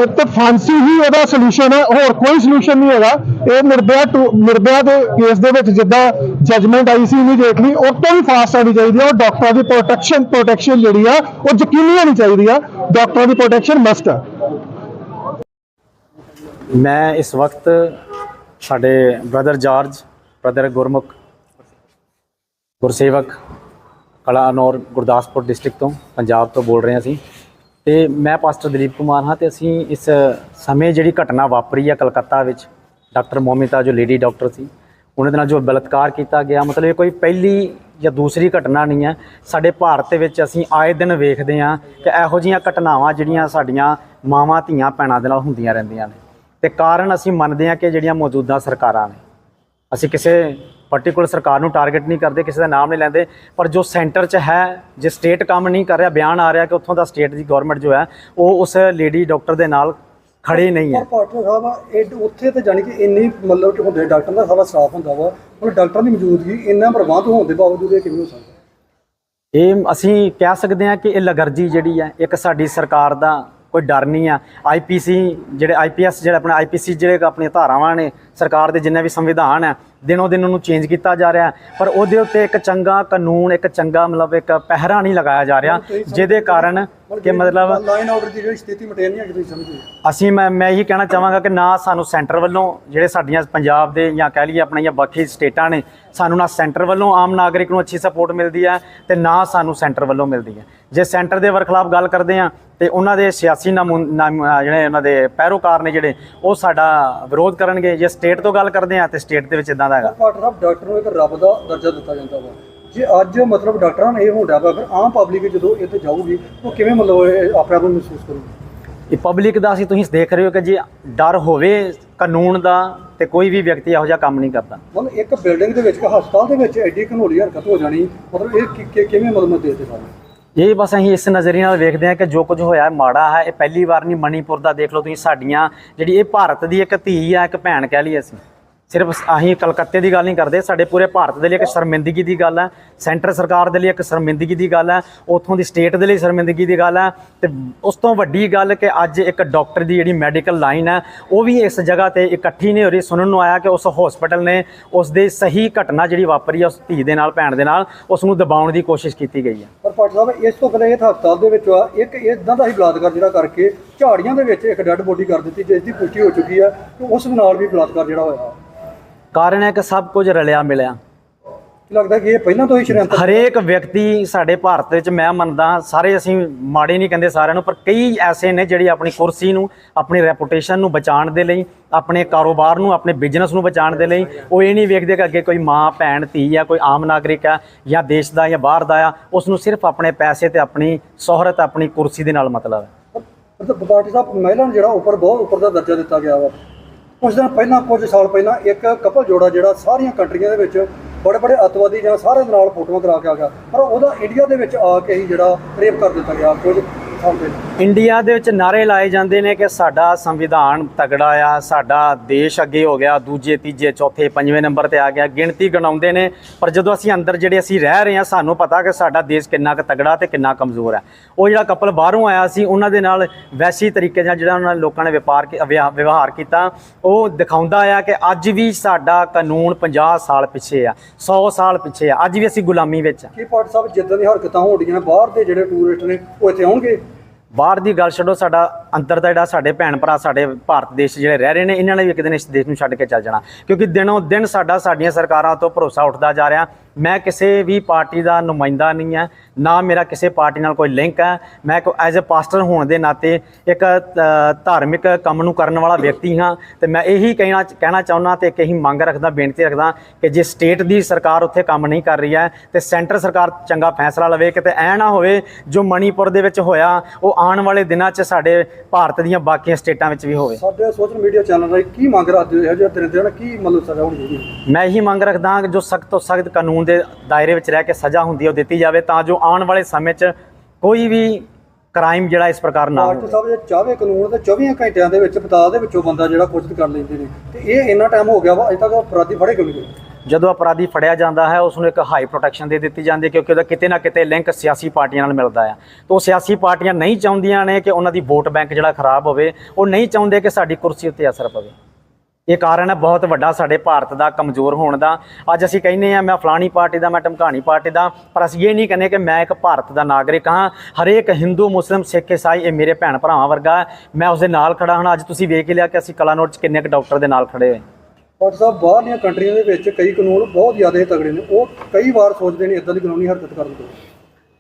ਤੇ ਫਾਂਸੀ ਹੀ ਉਹਦਾ ਸੋਲੂਸ਼ਨ ਹੈ, ਹੋਰ ਕੋਈ ਸੋਲੂਸ਼ਨ ਨਹੀਂ ਹੈਗਾ। ਇਹ ਨਿਰਭਇਆ ਟੂ- ਨਿਰਭਇਆ ਦੇ ਕੇਸ ਦੇ ਵਿੱਚ ਜਿੱਦਾਂ ਜਜਮੈਂਟ ਆਈ ਸੀ ਇਮੀਡੀਏਟਲੀ ਉਹ ਤੋਂ ਵੀ ਫਾਸਟ ਆਣੀ ਚਾਹੀਦੀ ਹੈ ਔਰ ਡਾਕਟਰਾਂ ਦੀ ਪ੍ਰੋਟੈਕਸ਼ਨ ਪ੍ਰੋਟੈਕਸ਼ਨ ਜਿਹੜੀ ਆ, ਉਹ ਯਕੀਨੀ ਹੋਣੀ ਚਾਹੀਦੀ ਆ ਡਾਕਟਰਾਂ ਦੀ ਪ੍ਰੋਟੈਕਸ਼ਨ ਮਸਟ ਆ। ਮੈਂ ਇਸ ਵਕਤ ਸਾਡੇ brother George brother Gurmukh, Gursewak Kalanaur Gurdaspur district ਤੋਂ ਪੰਜਾਬ ਤੋਂ ਬੋਲ ਰਹੇ ਹਾਂ ਅਸੀਂ ਤੇ ਮੈਂ ਪਾਸਟਰ ਦਲੀਪ ਕੁਮਾਰ ਹਾਂ ਤੇ ਅਸੀਂ ਇਸ ਸਮੇਂ ਜਿਹੜੀ ਘਟਨਾ ਵਾਪਰੀ ਹੈ ਕਲਕੱਤਾ ਵਿੱਚ, ਡਾਕਟਰ ਮੋਮਿਤਾ ਜੋ ਲੇਡੀ ਡਾਕਟਰ ਸੀ ਉਹਨਾਂ ਦੇ ਨਾਲ ਜੋ ਬਲਾਤਕਾਰ ਕੀਤਾ ਗਿਆ, ਮਤਲਬ ਇਹ ਕੋਈ ਪਹਿਲੀ ਜਾਂ ਦੂਸਰੀ ਘਟਨਾ ਨਹੀਂ ਹੈ। ਸਾਡੇ ਭਾਰਤ ਦੇ ਵਿੱਚ ਅਸੀਂ ਆਏ ਦਿਨ ਵੇਖਦੇ ਹਾਂ ਕਿ ਇਹੋ ਜਿਹੀਆਂ ਘਟਨਾਵਾਂ ਜਿਹੜੀਆਂ ਸਾਡੀਆਂ ਮਾਵਾਂ, ਧੀਆਂ, ਭੈਣਾਂ ਦੇ ਨਾਲ ਹੁੰਦੀਆਂ ਰਹਿੰਦੀਆਂ ਨੇ। ਤੇ ਕਾਰਨ ਅਸੀਂ ਮੰਨਦੇ ਹਾਂ ਕਿ ਜਿਹੜੀਆਂ ਮੌਜੂਦਾ ਸਰਕਾਰਾਂ ਨੇ, ਅਸੀਂ ਕਿਸੇ ਪਾਰਟਿਕੂਲਰ ਸਰਕਾਰ ਨੂੰ ਟਾਰਗੇਟ ਨਹੀਂ ਕਰਦੇ ਕਿਸੇ ਦਾ ਨਾਮ ਨਹੀਂ ਲੈਂਦੇ ਪਰ ਜੋ ਸੈਂਟਰ 'ਚ ਹੈ ਜੇ ਸਟੇਟ ਕੰਮ ਨਹੀਂ ਕਰ ਰਿਹਾ ਬਿਆਨ ਆ ਰਿਹਾ ਕਿ ਉੱਥੋਂ ਦਾ ਸਟੇਟ ਦੀ ਗਵਰਨਮੈਂਟ ਜੋ ਹੈ ਉਹ ਉਸ ਲੇਡੀ ਡਾਕਟਰ ਦੇ ਨਾਲ ਖੜੇ ਨਹੀਂ ਹੈ। ਪਰ ਪਾਟਰ ਸਾਹਿਬ ਇਹ ਉੱਥੇ ਤੇ ਜਾਣੀ ਕਿ ਇੰਨੀ ਮਤਲਬ ਕਿ ਹੁੰਦੇ ਡਾਕਟਰ ਦਾ ਸਾਰਾ ਸਟਾਫ ਹੁੰਦਾ ਵਾ ਹੁਣ ਡਾਕਟਰਾਂ ਦੀ ਮੌਜੂਦਗੀ ਇੰਨਾ ਪ੍ਰਬੰਧ ਹੋਣ ਦੇ ਬਾਵਜੂਦ ਇਹ ਕਿਵੇਂ ਹੋ ਸਕਦਾ? ਇਹ ਅਸੀਂ ਕਹਿ ਸਕਦੇ ਹਾਂ ਕਿ ਇਹ ਲਗਰਜੀ ਜਿਹੜੀ ਹੈ ਇੱਕ ਸਾਡੀ ਸਰਕਾਰ ਦਾ ਕੋਈ ਡਰ ਨਹੀਂ ਆ। ਆਈਪੀਸੀ ਜਿਹੜੇ ਆਈਪੀਐਸ ਜਿਹੜੇ ਆਪਣੇ ਆਈਪੀਸੀ ਜਿਹੜੇ ਆਪਣੀਆਂ ਧਾਰਾਵਾਂ ਨੇ ਸਰਕਾਰ ਦੇ ਜਿੰਨੇ ਵੀ ਸੰਵਿਧਾਨ ਹੈ ਦਿਨੋਂ ਦਿਨ ਉਹਨੂੰ ਚੇਂਜ ਕੀਤਾ ਜਾ ਰਿਹਾ। ਪਰ ਉਹਦੇ ਉੱਤੇ ਇੱਕ ਚੰਗਾ ਕਾਨੂੰਨ ਇੱਕ ਚੰਗਾ ਮਤਲਬ ਇੱਕ ਪਹਿਰਾ ਨਹੀਂ ਲਗਾਇਆ ਜਾ ਰਿਹਾ ਜਿਹਦੇ ਕਾਰਨ ਕਿ ਮਤਲਬ ਲਾਈਨ ਆਰਡਰ ਦੀ ਜਿਹੜੀ ਸਥਿਤੀ ਮਟੇਨ ਨਹੀਂ ਤੁਸੀਂ ਸਮਝੇ ਅਸੀਂ ਮੈਂ ਮੈਂ ਇਹੀ ਕਹਿਣਾ ਚਾਹਾਂਗਾ ਕਿ ਨਾ ਸਾਨੂੰ ਸੈਂਟਰ ਵੱਲੋਂ ਜਿਹੜੇ ਸਾਡੀਆਂ ਪੰਜਾਬ ਦੇ ਜਾਂ ਕਹਿ ਲਈਏ ਆਪਣੀਆਂ ਬਾਕੀ ਸਟੇਟਾਂ ਨੇ ਸਾਨੂੰ ਨਾ ਸੈਂਟਰ ਵੱਲੋਂ ਆਮ ਨਾਗਰਿਕ ਨੂੰ ਅੱਛੀ ਸਪੋਰਟ ਮਿਲਦੀ ਹੈ ਤੇ ਨਾ ਸਾਨੂੰ ਸੈਂਟਰ ਵੱਲੋਂ ਮਿਲਦੀ ਹੈ। ਜੇ ਸੈਂਟਰ ਦੇ ਵਰਖਲਾਫ ਗੱਲ ਕਰਦੇ ਆ ਤੇ ਉਹਨਾਂ ਦੇ ਸਿਆਸੀ ਨਾਮੂ ਜਿਹੜੇ ਉਹਨਾਂ ਦੇ ਪੈਰੋਕਾਰ ਨੇ ਜਿਹੜੇ ਉਹ ਸਾਡਾ ਵਿਰੋਧ ਕਰਨਗੇ। ਜੇ ਸਟੇਟ ਤੋਂ ਗੱਲ ਕਰਦੇ ਆ ਤੇ ਸਟੇਟ ਦੇ ਵਿੱਚ ਇਦਾਂ ਦਾ ਹੈਗਾ। ਡਾਕਟਰ ਸਾਹਿਬ ਡਾਕਟਰ ਨੂੰ ਇੱਕ ਰੱਬ ਦਾ ਦਰਜਾ ਦਿੱਤਾ ਜਾਂਦਾ ਵਾ। ਜੇ ਅੱਜ ਮਤਲਬ ਡਾਕਟਰਾਂ ਨੂੰ ਇਹ ਹੁੰਦਾ ਵਾ ਫਿਰ ਆਮ ਪਬਲਿਕ ਜਦੋਂ ਇੱਥੇ ਜਾਊਗੀ ਉਹ ਕਿਵੇਂ ਮਤਲਬ ਇਹ ਆਪਣੇ ਆਪ ਨੂੰ ਮਹਿਸੂਸ ਕਰੂਗੀ? ਇਹ ਪਬਲਿਕ ਦਾ ਅਸੀਂ ਤੁਸੀਂ ਦੇਖ ਰਹੇ ਹੋ ਕਿ ਜੇ ਡਰ ਹੋਵੇ ਕਾਨੂੰਨ ਦਾ ਤੇ ਕੋਈ ਵੀ ਵਿਅਕਤੀ ਇਹੋ ਜਿਹਾ ਕੰਮ ਨਹੀਂ ਕਰਦਾ। ਮਤਲਬ ਇੱਕ ਬਿਲਡਿੰਗ ਦੇ ਵਿੱਚ ਹਸਪਤਾਲ ਦੇ ਵਿੱਚ ਐਡੀ ਘਨੋਲੀ ਹਰਕਤ ਹੋ ਜਾਣੀ ਮਤਲਬ ਇਹ ਕਿਵੇਂ ਮਤਲਬ ਦੇ ਦੇ ਸਾਰੇ ਇਹ ਬਸ ਅਸੀਂ ਇਸ ਨਜ਼ਰੀਏ ਨਾਲ ਵੇਖਦੇ ਹਾਂ ਕਿ ਜੋ ਕੁਝ ਹੋਇਆ ਹੈ ਮਾੜਾ ਹੈ ਇਹ ਪਹਿਲੀ ਵਾਰ ਨਹੀਂ ਮਣੀਪੁਰ ਦਾ ਦੇਖ ਲਓ ਤੁਸੀਂ ਸਾਡੀਆਂ ਜਿਹੜੀ ਇਹ ਭਾਰਤ ਦੀ ਇੱਕ ਧੀ ਆ ਇੱਕ ਭੈਣ ਕਹਿ ਲਈਏ ਅਸੀਂ। ਸਿਰਫ ਅਸੀਂ ਕਲਕੱਤੇ ਦੀ ਗੱਲ ਨਹੀਂ ਕਰਦੇ, ਸਾਡੇ ਪੂਰੇ ਭਾਰਤ ਦੇ ਲਈ ਇੱਕ ਸ਼ਰਮਿੰਦਗੀ ਦੀ ਗੱਲ ਹੈ, ਸੈਂਟਰ ਸਰਕਾਰ ਦੇ ਲਈ ਇੱਕ ਸ਼ਰਮਿੰਦਗੀ ਦੀ ਗੱਲ ਹੈ, ਉਥੋਂ ਦੀ ਸਟੇਟ ਦੇ ਲਈ ਸ਼ਰਮਿੰਦਗੀ ਦੀ ਗੱਲ ਹੈ, ਤੇ ਉਸ ਤੋਂ ਵੱਡੀ ਗੱਲ ਕਿ ਅੱਜ ਇੱਕ ਡਾਕਟਰ ਦੀ ਜਿਹੜੀ ਮੈਡੀਕਲ ਲਾਈਨ ਹੈ, ਉਹ ਵੀ ਇਸ ਜਗ੍ਹਾ ਤੇ ਇਕੱਠੀ ਨਹੀਂ ਹੋ ਰਹੀ। ਸੁਣਨ ਨੂੰ ਆਇਆ ਕਿ ਉਸ ਹਸਪੀਟਲ ਨੇ ਉਸ ਦੇ ਸਹੀ ਘਟਨਾ ਜਿਹੜੀ ਵਾਪਰੀ ਹੈ, ਉਸ ਧੀ ਦੇ ਨਾਲ, ਭੈਣ ਦੇ ਨਾਲ, ਉਸ ਨੂੰ ਦਬਾਉਣ ਦੀ ਕੋਸ਼ਿਸ਼ ਕੀਤੀ ਗਈ ਹੈ। ਪਰ ਪਾਟ ਸਾਹਿਬ, ਇਸ ਤੋਂ ਪਹਿਲਾਂ ਇਹ ਹਸਪਤਾਲ ਦੇ ਵਿੱਚ ਇੱਕ ਇਦਾਂ ਦਾ ਹੀ ਬਲਾਤਕਾਰ ਜਿਹੜਾ ਕਰਕੇ ਝਾੜੀਆਂ ਦੇ ਵਿੱਚ ਇੱਕ ਡੈੱਡ ਬੋਡੀ ਕਰ ਦਿੱਤੀ, ਜਿਸ ਦੀ ਪੁਸ਼ਟੀ ਹੋ ਚੁੱਕੀ ਹੈ ਕਿ ਉਸ ਨਾਲ ਵੀ ਬਲਾਤਕਾਰ ਜਿਹੜਾ ਹੋਇਆ। ਕਾਰਨ ਹੈ ਕਿ ਸਭ ਕੁਝ ਰਲਿਆ ਮਿਲਿਆ। ਲੱਗਦਾ ਕਿ ਇਹ ਪਹਿਲਾਂ ਤੋਂ ਹੀ ਸ਼ਰੇਆਮ ਹਰੇਕ ਵਿਅਕਤੀ ਸਾਡੇ ਭਾਰਤ ਵਿੱਚ ਮੈਂ ਮੰਨਦਾ ਸਾਰੇ ਅਸੀਂ ਮਾੜੇ ਨਹੀਂ ਕਹਿੰਦੇ ਸਾਰਿਆਂ ਨੂੰ ਪਰ ਕਈ ਐਸੇ ਨੇ ਜਿਹੜੀ ਆਪਣੀ ਕੁਰਸੀ ਨੂੰ ਆਪਣੀ ਰੈਪੂਟੇਸ਼ਨ ਨੂੰ ਬਚਾਉਣ ਦੇ ਲਈ ਆਪਣੇ ਕਾਰੋਬਾਰ ਨੂੰ ਆਪਣੇ ਬਿਜ਼ਨਸ ਨੂੰ ਬਚਾਉਣ ਦੇ ਲਈ ਉਹ ਇਹ ਨਹੀਂ ਵੇਖਦੇ ਕਿ ਅੱਗੇ ਕੋਈ ਮਾਂ ਭੈਣ ਧੀ ਆ ਕੋਈ ਆਮ ਨਾਗਰਿਕ ਆ ਜਾਂ ਦੇਸ਼ ਦਾ ਜਾਂ ਬਾਹਰ ਦਾ ਆ ਉਸ ਨੂੰ ਸਿਰਫ ਆਪਣੇ ਪੈਸੇ ਤੇ ਆਪਣੀ ਸ਼ੋਹਰਤ ਆਪਣੀ ਕੁਰਸੀ ਦੇ ਨਾਲ ਮਤਲਬ ਹੈ। ਮਤਲਬ ਪਾਰਟੀ ਸਾਹਿਬ ਮਹਿਲਾ ਨੂੰ ਜਿਹੜਾ ਉੱਪਰ ਬਹੁਤ ਉੱਪਰ ਦਾ ਦਰਜਾ ਦਿੱਤਾ ਗਿਆ ਵਾ। ਕੁਝ ਦਿਨ ਪਹਿਲਾਂ ਕੁਝ ਸਾਲ ਪਹਿਲਾਂ ਇੱਕ ਕਪਲ ਜੋੜਾ ਜਿਹੜਾ ਸਾਰੀਆਂ ਕੰਟਰੀਆਂ ਦੇ ਵਿੱਚ ਬੜੇ ਬੜੇ ਅੱਤਵਾਦੀ ਜਾਂ ਸਾਰਿਆਂ ਦੇ ਨਾਲ ਫੋਟੋਆਂ ਕਰਾ ਕੇ ਆ ਗਿਆ। ਪਰ ਉਹਦਾ ਇੰਡੀਆ ਦੇ ਵਿੱਚ ਆ ਕੇ ਹੀ ਜਿਹੜਾ ਰੇਪ ਕਰ ਦਿੱਤਾ ਗਿਆ। ਕੁਝ ਇੰਡੀਆ ਦੇ ਵਿੱਚ ਨਾਰੇ ਲਾਏ ਜਾਂਦੇ ਨੇ ਕਿ ਸਾਡਾ ਸੰਵਿਧਾਨ ਤਗੜਾ ਆ ਸਾਡਾ ਦੇਸ਼ ਅੱਗੇ ਹੋ ਗਿਆ ਦੂਜੇ ਤੀਜੇ ਚੌਥੇ ਪੰਜਵੇਂ ਨੰਬਰ ਤੇ ਆ ਗਿਆ ਗਿਣਤੀ ਗਣਾਉਂਦੇ ਨੇ। ਪਰ ਜਦੋਂ ਅਸੀਂ ਅੰਦਰ ਜਿਹੜੇ ਅਸੀਂ ਰਹਿ ਰਹੇ ਹਾਂ ਸਾਨੂੰ ਪਤਾ ਕਿ ਸਾਡਾ ਦੇਸ਼ ਕਿੰਨਾ ਕੁ ਤਗੜਾ ਤੇ ਕਿੰਨਾ ਕਮਜ਼ੋਰ ਹੈ ਉਹ ਜਿਹੜਾ ਕਪਲ ਬਾਹਰੋਂ ਆਇਆ ਸੀ ਉਹਨਾਂ ਦੇ ਨਾਲ ਵੈਸੀ ਤਰੀਕੇ ਨਾਲ ਜਿਹੜਾ ਉਹਨਾਂ ਲੋਕਾਂ ਨੇ ਵਪਾਰ ਵਿਵਹਾਰ ਕੀਤਾ। ਉਹ ਦਿਖਾਉਂਦਾ ਆ ਕਿ ਅੱਜ ਵੀ ਸਾਡਾ ਕਾਨੂੰਨ 50 ਸਾਲ ਪਿੱਛੇ ਆ 100 ਸਾਲ ਪਿੱਛੇ ਆ। ਅੱਜ ਵੀ ਅਸੀਂ ਗੁਲਾਮੀ ਵਿੱਚ ਆ। ਕੀ ਪਾਰਟੀ ਸਾਹਿਬ ਜਿੱਦਾਂ ਦੀ ਹਰਕਤਾਂ ਹੋ ਰਹੀਆਂ ਬਾਹਰ ਦੇ ਜਿਹੜੇ ਟੂਰਿਸਟ ਨੇ ਉਹ ਇੱਥੇ ਆਉਣਗੇ? ਬਾਹਰ ਦੀ ਗੱਲ ਛੱਡੋ, ਸਾਡਾ ਅੰਦਰ ਦਾ ਜਿਹੜਾ ਸਾਡੇ ਭੈਣ ਭਰਾ, ਸਾਡੇ ਭਾਰਤ ਦੇਸ਼ ਜਿਹੜੇ ਰਹਿ ਰਹੇ ਨੇ, ਇਹਨਾਂ ਨੇ ਵੀ ਇੱਕ ਦਿਨ ਇਸ ਦੇਸ਼ ਨੂੰ ਛੱਡ ਕੇ ਚੱਲ ਜਾਣਾ। ਕਿਉਂਕਿ ਦਿਨੋਂ ਦਿਨ ਸਾਡਾ, ਸਾਡੀਆਂ ਸਰਕਾਰਾਂ ਤੋਂ ਭਰੋਸਾ ਉੱਠਦਾ ਜਾ ਰਿਹਾ। ਮੈਂ ਕਿਸੇ ਵੀ ਪਾਰਟੀ ਦਾ ਨੁਮਾਇੰਦਾ ਨਹੀਂ ਹੈ ਨਾ ਮੇਰਾ ਕਿਸੇ ਪਾਰਟੀ ਨਾਲ ਕੋਈ ਲਿੰਕ ਹੈ। ਮੈਂ ਇੱਕ ਐਜ਼ ਅ ਪਾਸਟਰ ਹੋਣ ਦੇ ਨਾਤੇ ਇੱਕ ਧਾਰਮਿਕ ਕੰਮ ਨੂੰ ਕਰਨ ਵਾਲਾ ਵਿਅਕਤੀ ਹਾਂ ਤੇ ਮੈਂ ਇਹੀ ਕਹਿਣਾ ਕਹਿਣਾ ਚਾਹੁੰਦਾ ਤੇ ਇੱਕ ਇਹੀ ਮੰਗ ਰੱਖਦਾ ਬੇਨਤੀ ਰੱਖਦਾ ਕਿ ਜੇ ਸਟੇਟ ਦੀ ਸਰਕਾਰ ਉੱਥੇ ਕੰਮ ਨਹੀਂ ਕਰ ਰਹੀ ਹੈ ਤੇ ਸੈਂਟਰ ਸਰਕਾਰ ਚੰਗਾ ਫੈਸਲਾ ਲਵੇ ਕਿਤੇ ਐ ਨਾ ਹੋਵੇ ਜੋ ਮਣੀਪੁਰ ਦੇ ਵਿੱਚ ਹੋਇਆ ਉਹ ਆਉਣ ਵਾਲੇ ਦਿਨਾਂ 'ਚ ਸਾਡੇ ਭਾਰਤ ਦੀਆਂ ਬਾਕੀਆਂ ਸਟੇਟਾਂ ਵਿੱਚ ਵੀ ਹੋਵੇ। ਸਾਡੇ ਸੋਸ਼ਲ ਮੀਡੀਆ ਚੈਨਲ ਰਾਹੀਂ ਕੀ ਮੰਗ ਰੱਖਦੇ ਹੋ? ਇਹੋ ਜਿਹੇ ਦਿਨ ਦਿਨ ਕੀ ਮਤਲਬ ਸਜ਼ਾ ਹੋਣੀ ਚਾਹੀਦੀ ਮੈਂ ਇਹੀ ਮੰਗ ਰੱਖਦਾ ਕਿ ਜੋ ਸਖਤ ਤੋਂ ਸਖਤ ਕਾਨੂੰਨ ਦੇ ਦਾਇਰੇ ਵਿੱਚ ਰਹਿ ਕੇ ਸਜ਼ਾ ਹੁੰਦੀ ਹੈ ਉਹ ਦਿੱਤੀ ਜਾਵੇ ਤਾਂ ਜੋ ਆਉਣ ਵਾਲੇ ਸਮੇਂ 'ਚ ਕੋਈ ਵੀ ਕ੍ਰਾਈਮ ਜਿਹੜਾ ਇਸ ਪ੍ਰਕਾਰ ਨਾ ਹੋਵੇ ਸਾਹਿਬ ਜੇ ਚਾਹਵੇ ਕਾਨੂੰਨ ਤੇ 24 ਘੰਟਿਆਂ ਦੇ ਵਿੱਚ ਪਤਾ ਦੇ ਵਿੱਚੋਂ ਬੰਦਾ ਜਿਹੜਾ ਕੁਝ ਕਰ ਲੈਂਦੇ ਨੇ। ਤੇ ਇਹ ਇੰਨਾ ਟਾਈਮ ਹੋ ਗਿਆ ਵਾ ਅਜੇ ਤੱਕ ਅਪਰਾਧੀ ਫੜੇ ਕਿਉਂ ਨਹੀਂ ਜਦੋਂ ਅਪਰਾਧੀ ਫੜਿਆ ਜਾਂਦਾ ਹੈ ਉਸ ਨੂੰ ਇੱਕ ਹਾਈ ਪ੍ਰੋਟੈਕਸ਼ਨ ਦੇ ਦਿੱਤੀ ਜਾਂਦੀ ਹੈ ਕਿਉਂਕਿ ਉਹਦਾ ਕਿਤੇ ਨਾ ਕਿਤੇ ਲਿੰਕ ਸਿਆਸੀ ਪਾਰਟੀਆਂ ਨਾਲ ਮਿਲਦਾ ਹੈ। ਤਾਂ ਉਹ ਸਿਆਸੀ ਪਾਰਟੀਆਂ ਨਹੀਂ ਚਾਹੁੰਦੀਆਂ ਨੇ ਕਿ ਉਹਨਾਂ ਦੀ ਵੋਟ ਬੈਂਕ ਜਿਹੜਾ ਖਰਾਬ ਹੋਵੇ ਉਹ ਨਹੀਂ ਚਾਹੁੰਦੇ ਕਿ ਸਾਡੀ ਕੁਰਸੀ ਉੱਤੇ ਅਸਰ ਪਵੇ। ਇਹ ਕਾਰਨ ਹੈ, ਬਹੁਤ ਵੱਡਾ ਸਾਡੇ ਭਾਰਤ ਦਾ ਕਮਜ਼ੋਰ ਹੋਣ ਦਾ। ਅੱਜ ਅਸੀਂ ਕਹਿੰਦੇ ਆ ਮੈਂ ਫਲਾਣੀ ਪਾਰਟੀ ਦਾ, ਮੈਂ ਢਮਕਾਣੀ ਪਾਰਟੀ ਦਾ, ਪਰ ਅਸੀਂ ਇਹ ਨਹੀਂ ਕਹਿੰਦੇ ਕਿ ਮੈਂ ਇੱਕ ਭਾਰਤ ਦਾ ਨਾਗਰਿਕ ਹਾਂ। ਹਰੇਕ ਹਿੰਦੂ, ਮੁਸਲਿਮ, ਸਿੱਖ, ਇਸਾਈ, ਇਹ ਮੇਰੇ ਭੈਣ ਭਰਾਵਾਂ ਵਰਗਾ ਮੈਂ ਉਸ ਦੇ ਨਾਲ ਖੜਾ ਹਾਂ। ਅੱਜ ਤੁਸੀਂ ਵੇਖ ਹੀ ਲਿਆ ਕਿ ਅਸੀਂ ਕਲਾਨੋਟ 'ਚ ਕਿੰਨੇ ਕੁ ਡਾਕਟਰ ਦੇ ਨਾਲ ਖੜੇ ਹੋਏ ਡਾਕਟਰ ਸਾਹਿਬ, ਬਾਹਰਲੀਆਂ ਕੰਟਰੀਆਂ ਦੇ ਵਿੱਚ ਕਈ ਕਾਨੂੰਨ ਬਹੁਤ ਜ਼ਿਆਦਾ ਹੀ ਤਗੜੇ ਨੇ। ਉਹ ਕਈ ਵਾਰ ਸੋਚਦੇ ਨੇ ਇਦਾਂ ਦੀ ਕਾਨੂੰਨੀ ਹਰਕਤ ਕਰਨ ਤੋਂ।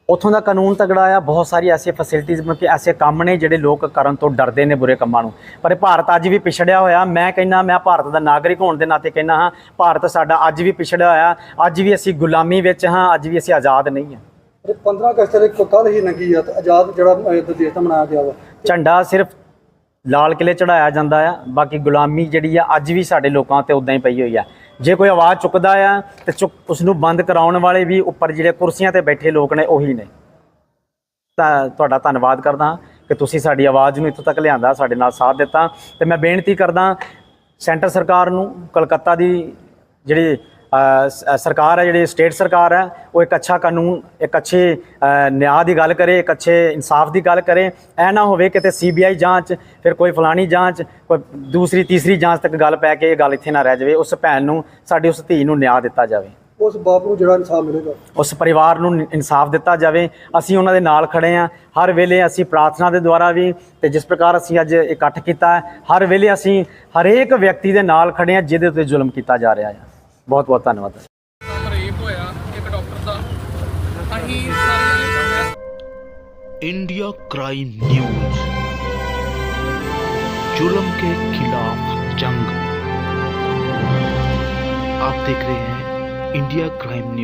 ਉੱਥੋਂ ਦਾ ਕਾਨੂੰਨ ਤਗੜਾ ਆ ਬਹੁਤ ਸਾਰੀ ਐਸੀ ਫੈਸਿਲਿਟੀਆਂ ਮਤਲਬ ਕਿ ਐਸੇ ਕੰਮ ਨੇ ਜਿਹੜੇ ਲੋਕ ਕਰਨ ਤੋਂ ਡਰਦੇ ਨੇ ਬੁਰੇ ਕੰਮਾਂ ਨੂੰ। ਪਰ ਭਾਰਤ ਅੱਜ ਵੀ ਪਿਛੜਿਆ ਹੋਇਆ ਮੈਂ ਕਹਿੰਦਾ ਮੈਂ ਭਾਰਤ ਦਾ ਨਾਗਰਿਕ ਹੋਣ ਦੇ ਨਾਤੇ ਕਹਿੰਦਾ ਹਾਂ ਭਾਰਤ ਸਾਡਾ ਅੱਜ ਵੀ ਪਿਛੜਿਆ ਹੋਇਆ ਅੱਜ ਵੀ ਅਸੀਂ ਗੁਲਾਮੀ ਵਿੱਚ ਹਾਂ ਅੱਜ ਵੀ ਅਸੀਂ ਆਜ਼ਾਦ ਨਹੀਂ ਹਾਂ। ਤੇ 15 ਅਗਸਤ ਦੇ ਕੱਲ ਹੀ ਲੰਗੀ ਆ ਆਜ਼ਾਦ ਜਿਹੜਾ ਦੇਸ਼ ਦਾ ਮਨਾਇਆ ਗਿਆ ਵਾ। ਝੰਡਾ ਸਿਰਫ ਲਾਲ ਕਿਲੇ ਚੜਾਇਆ ਜਾਂਦਾ ਆ ਬਾਕੀ ਗੁਲਾਮੀ ਜਿਹੜੀ ਆ ਅੱਜ ਵੀ ਸਾਡੇ ਲੋਕਾਂ ਤੇ ਉਦਾਂ ਹੀ ਪਈ ਹੋਈ ਆ। ਜੇ ਕੋਈ ਆਵਾਜ਼ ਚੁੱਕਦਾ ਆ ਤੇ ਚੁੱਕ ਉਸ ਨੂੰ ਬੰਦ ਕਰਾਉਣ ਵਾਲੇ ਵੀ ਉੱਪਰ ਜਿਹੜੇ ਕੁਰਸੀਆਂ ਤੇ ਬੈਠੇ ਲੋਕ ਨੇ ਉਹੀ ਨੇ। ਤਾਂ ਤੁਹਾਡਾ ਧੰਨਵਾਦ ਕਰਦਾ ਕਿ ਤੁਸੀਂ ਸਾਡੀ ਆਵਾਜ਼ ਨੂੰ ਇੱਥੋਂ ਤੱਕ ਲਿਆਂਦਾ, ਸਾਡੇ ਨਾਲ ਸਾਥ ਦਿੱਤਾ। ਤੇ ਮੈਂ ਬੇਨਤੀ ਕਰਦਾ, ਸੈਂਟਰ ਸਰਕਾਰ ਨੂੰ ਕਲਕੱਤਾ ਦੀ ਜਿਹੜੀ ਸਰਕਾਰ ਹੈ ਜਿਹੜੀ ਸਟੇਟ ਸਰਕਾਰ ਹੈ ਉਹ ਇੱਕ ਅੱਛਾ ਕਾਨੂੰਨ ਇੱਕ ਅੱਛੇ ਨਿਆਂ ਦੀ ਗੱਲ ਕਰੇ ਇੱਕ ਅੱਛੇ ਇਨਸਾਫ ਦੀ ਗੱਲ ਕਰੇ। ਐ ਨਾ ਹੋਵੇ ਕਿਤੇ ਸੀਬੀਆਈ ਜਾਂਚ ਫਿਰ ਕੋਈ ਫਲਾਣੀ ਜਾਂਚ ਕੋਈ ਦੂਸਰੀ ਤੀਸਰੀ ਜਾਂਚ ਤੱਕ ਗੱਲ ਪੈ ਕੇ ਇਹ ਗੱਲ ਇੱਥੇ ਨਾ ਰਹਿ ਜਾਵੇ। ਉਸ ਭੈਣ ਨੂੰ ਸਾਡੀ ਉਸ ਧੀ ਨੂੰ ਨਿਆਂ ਦਿੱਤਾ ਜਾਵੇ। ਉਸ ਬਾਪ ਨੂੰ ਜਿਹੜਾ ਇਨਸਾਫ ਮਿਲੇਗਾ? ਉਸ ਪਰਿਵਾਰ ਨੂੰ ਇਨਸਾਫ ਦਿੱਤਾ ਜਾਵੇ। ਅਸੀਂ ਉਹਨਾਂ ਦੇ ਨਾਲ ਖੜੇ ਹਾਂ। ਹਰ ਵੇਲੇ ਅਸੀਂ ਪ੍ਰਾਰਥਨਾ ਦੇ ਦੁਆਰਾ ਵੀ ਤੇ ਜਿਸ ਪ੍ਰਕਾਰ ਅਸੀਂ ਅੱਜ ਇਕੱਠ ਕੀਤਾ ਹਰ ਵੇਲੇ ਅਸੀਂ ਹਰੇਕ ਵਿਅਕਤੀ ਦੇ ਨਾਲ ਖੜੇ ਹਾਂ ਜਿਹਦੇ ਉੱਤੇ ਜ਼ੁਲਮ ਕੀਤਾ ਜਾ ਰਿਹਾ ਹੈ। ਬਹੁਤ ਬਹੁਤ ਧੰਨਵਾਦ ਰੇਪ ਹੋਇਆ ਇੱਕ ਡਾਕਟਰ ਦਾ ਅਸੀਂ ਸਾਰੇ इंडिया क्राइम न्यूज जुल्म के खिलाफ जंग आप देख रहे हैं इंडिया क्राइम न्यूज